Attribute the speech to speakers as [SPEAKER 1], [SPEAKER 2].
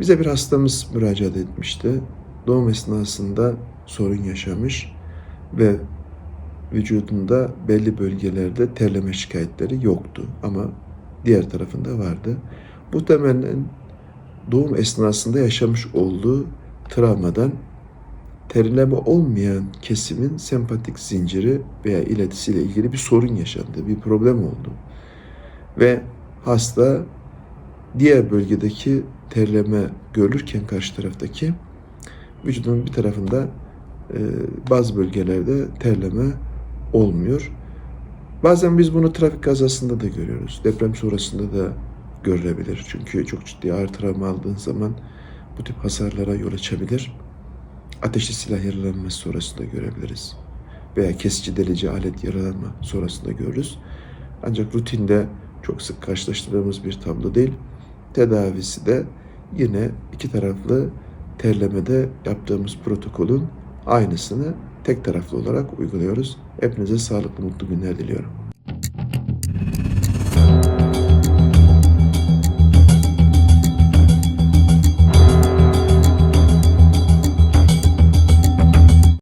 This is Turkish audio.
[SPEAKER 1] Bize bir hastamız müracaat etmişti. Doğum esnasında sorun yaşamış ve vücudunda belli bölgelerde terleme şikayetleri yoktu ama diğer tarafında vardı. Muhtemelen doğum esnasında yaşamış olduğu travmadan terleme olmayan kesimin sempatik zinciri veya iletisiyle ilgili bir sorun yaşandı, bir problem oldu. Ve hasta diğer bölgedeki terleme görülürken karşı taraftaki vücudun bir tarafında e, bazı bölgelerde terleme olmuyor. Bazen biz bunu trafik kazasında da görüyoruz. Deprem sonrasında da görülebilir. Çünkü çok ciddi ağır travma aldığın zaman bu tip hasarlara yol açabilir. Ateşli silah yaralanması sonrasında görebiliriz. Veya kesici delici alet yaralanma sonrasında görürüz. Ancak rutinde çok sık karşılaştırdığımız bir tablo değil. Tedavisi de yine iki taraflı terlemede yaptığımız protokolün aynısını tek taraflı olarak uyguluyoruz. Hepinize sağlıklı mutlu günler diliyorum.